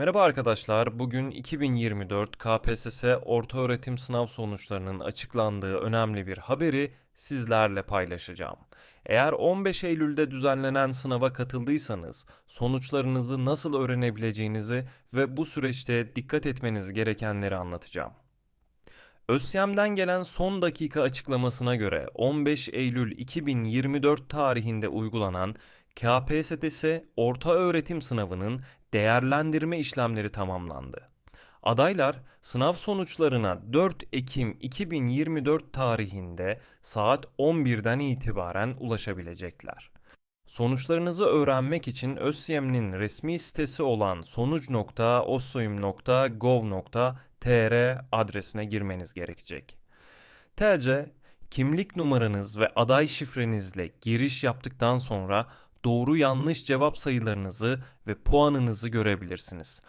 Merhaba arkadaşlar. Bugün 2024 KPSS ortaöğretim sınav sonuçlarının açıklandığı önemli bir haberi sizlerle paylaşacağım. Eğer 15 Eylül'de düzenlenen sınava katıldıysanız sonuçlarınızı nasıl öğrenebileceğinizi ve bu süreçte dikkat etmeniz gerekenleri anlatacağım. ÖSYM'den gelen son dakika açıklamasına göre 15 Eylül 2024 tarihinde uygulanan KPSS orta öğretim sınavının değerlendirme işlemleri tamamlandı. Adaylar sınav sonuçlarına 4 Ekim 2024 tarihinde saat 11'den itibaren ulaşabilecekler. Sonuçlarınızı öğrenmek için ÖSYM'nin resmi sitesi olan sonuc.osoyum.gov.tr adresine girmeniz gerekecek. TC, kimlik numaranız ve aday şifrenizle giriş yaptıktan sonra doğru yanlış cevap sayılarınızı ve puanınızı görebilirsiniz.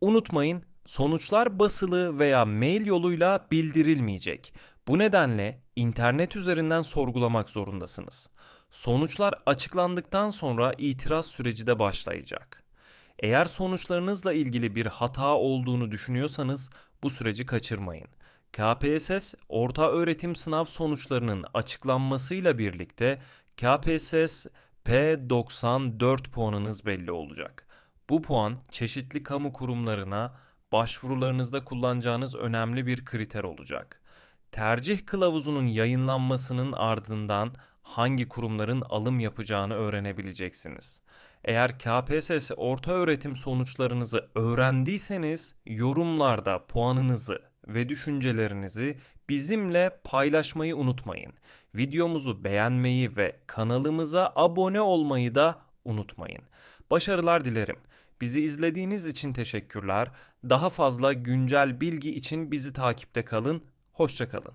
Unutmayın, sonuçlar basılı veya mail yoluyla bildirilmeyecek. Bu nedenle internet üzerinden sorgulamak zorundasınız. Sonuçlar açıklandıktan sonra itiraz süreci de başlayacak. Eğer sonuçlarınızla ilgili bir hata olduğunu düşünüyorsanız bu süreci kaçırmayın. KPSS orta öğretim sınav sonuçlarının açıklanmasıyla birlikte KPSS P94 puanınız belli olacak. Bu puan çeşitli kamu kurumlarına başvurularınızda kullanacağınız önemli bir kriter olacak. Tercih kılavuzunun yayınlanmasının ardından hangi kurumların alım yapacağını öğrenebileceksiniz. Eğer KPSS orta öğretim sonuçlarınızı öğrendiyseniz yorumlarda puanınızı ve düşüncelerinizi bizimle paylaşmayı unutmayın. Videomuzu beğenmeyi ve kanalımıza abone olmayı da unutmayın. Başarılar dilerim. Bizi izlediğiniz için teşekkürler. Daha fazla güncel bilgi için bizi takipte kalın. Hoşçakalın.